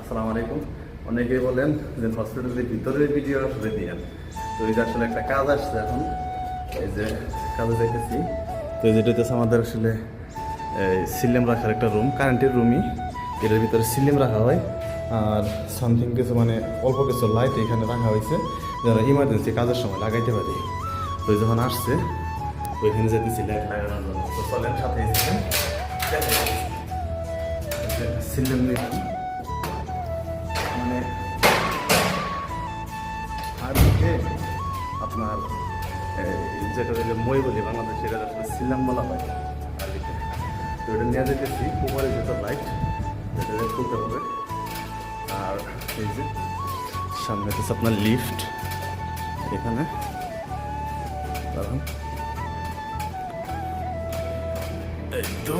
আসসালামু আলাইকুম। অনেকেই বলেন যে হসপিটালের ভিতরের ভিডিও আসলে দিয়েন তো এটা আসলে একটা কাজ আসছে এখন। এই যে কাজে দেখেছি তো যেটা হচ্ছে আমাদের আসলে সিলেম রাখার একটা রুম কারেন্টের রুমই এটার ভিতরে সিলিম রাখা হয়। আর সামথিং কিছু মানে অল্প কিছু লাইট এখানে রাখা হয়েছে, যারা ইমার্জেন্সি কাজের সময় লাগাইতে পারি। তো যখন আসছে, ওইখানে যেতেছি লাইট লাগানোর জন্য। তো চলেন সাথে সিলেম নিলাম। আরবিতে আপনার এই, যেটা হলো মই বলি বাংলাদেশ সেটা আসলে সিলাম বলা হয়। আরবিতে তো এটা নিয়ে যেতেছি উপরে যেটা লাইট দিয়ে খুলতে হবে। আর এই যে সামনে হচ্ছে আপনার লিফট এখানে। এই তো।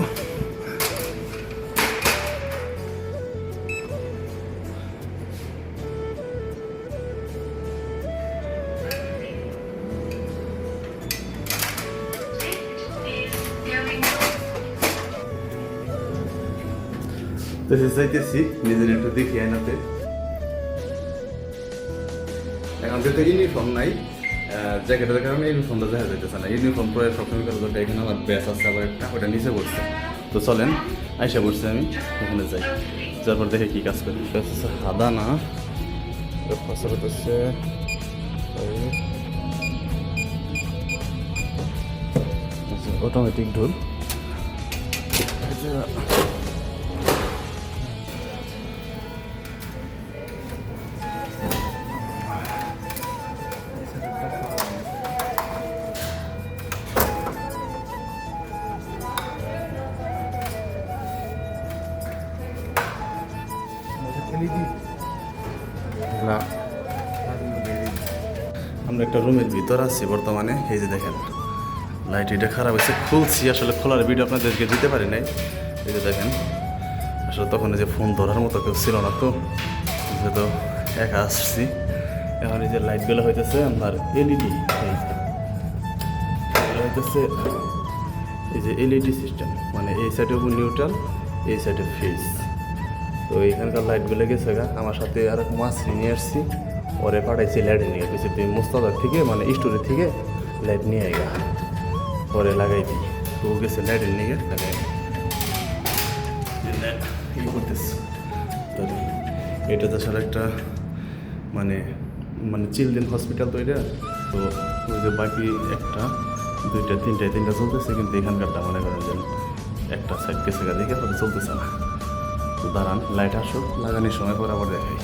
তো সে চাইতেছি নিজের একটু দেখি আয়নাতে। এখন যেহেতু ইউনিফর্ম নাই জ্যাকেটের কারণে ইউনিফর্মটা দেখা যাইতেছে না। ইউনিফর্ম পরে সবসময় করার জন্য এখানে আমার ব্যাস আছে আবার একটা, ওটা নিচে পড়ছে। তো চলেন, আইসা পড়ছে আমি, ওখানে যাই। তারপর দেখে কি কাজ করি। এটা হচ্ছে না? ফসল হচ্ছে অটোমেটিক ঢোল। আমরা একটা রুমের ভিতর আছি বর্তমানে। এই যে দেখেন, লাইট এটা খারাপ হয়েছে, খুলছি। আসলে খোলার ভিডিও আপনাদেরকে দিতে পারি নাই। এই যে দেখেন, আসলে তখন যে ফোন ধরার মতো কেউ ছিল না তো। যেহেতু একা আসছি, এখন এই যে লাইটগুলো হইতেছে আপনার এলইডি হইতেছে, এই যে এলইডি সিস্টেম মানে এই সাইডে নিউট্রাল এই সাইডে ফেস তো এখানকার লাইটগুলো গেছে গা। আমার সাথে আর মাছ নিয়ে আসছি। পরে পাঠাইছি লাইট নিয়ে। গেছি তুই মুস্তাদার থেকে মানে স্টোরের থেকে লাইট নিয়ে গা। পরে লাগাই দিই তো গেছে লাইট নিয়ে। লাগাই ই করতেছে? তো এটা তো আসলে একটা মানে মানে চিলড্রেন হসপিটাল তো এটা। তো ওই যে বাকি একটা, দুইটা, তিনটা তিনটা চলতেছে, কিন্তু এখানকারটা মনে করেন যে একটা সাইড গেছে গা, দেখে চলতেছে না। দাঁড়ান লাইট আসুক লাগানোর সময় পর আবার দেখাই।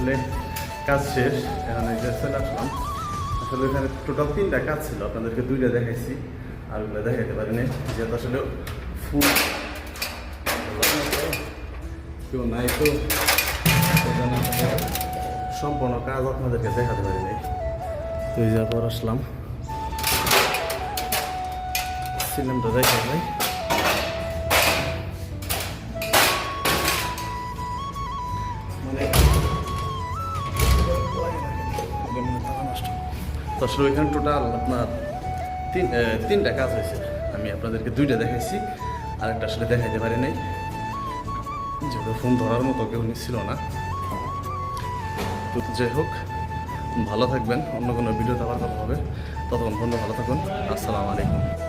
আসলে কাজ শেষ, এখন এই যে চলে আসলাম। আসলে এখানে টোটাল তিনটা কাজ ছিল, আপনাদেরকে দুইটা দেখাইছি, আর ওগুলো দেখাইতে পারিনি। যেহেতু আসলে ফুল কেউ নাই তো সম্পূর্ণ কাজ আপনাদেরকে দেখাতে পারিনি। তো এই যাওয়ার পর আসলাম। সিলিন্ডার দেখা যায় তো আসলে ওইখানে টোটাল আপনার তিন তিনটা কাজ হয়েছে। আমি আপনাদেরকে দুইটা দেখাইছি, আরেকটা আসলে দেখাইতে পারি নাই। যেহেতু ফোন ধরার মতো কেউ ছিল না। তো যাই হোক, ভালো থাকবেন। অন্য কোনো ভিডিও দেওয়ার কথা হবে। ততক্ষণ পর্যন্ত ভালো থাকুন। আসসালামু আলাইকুম।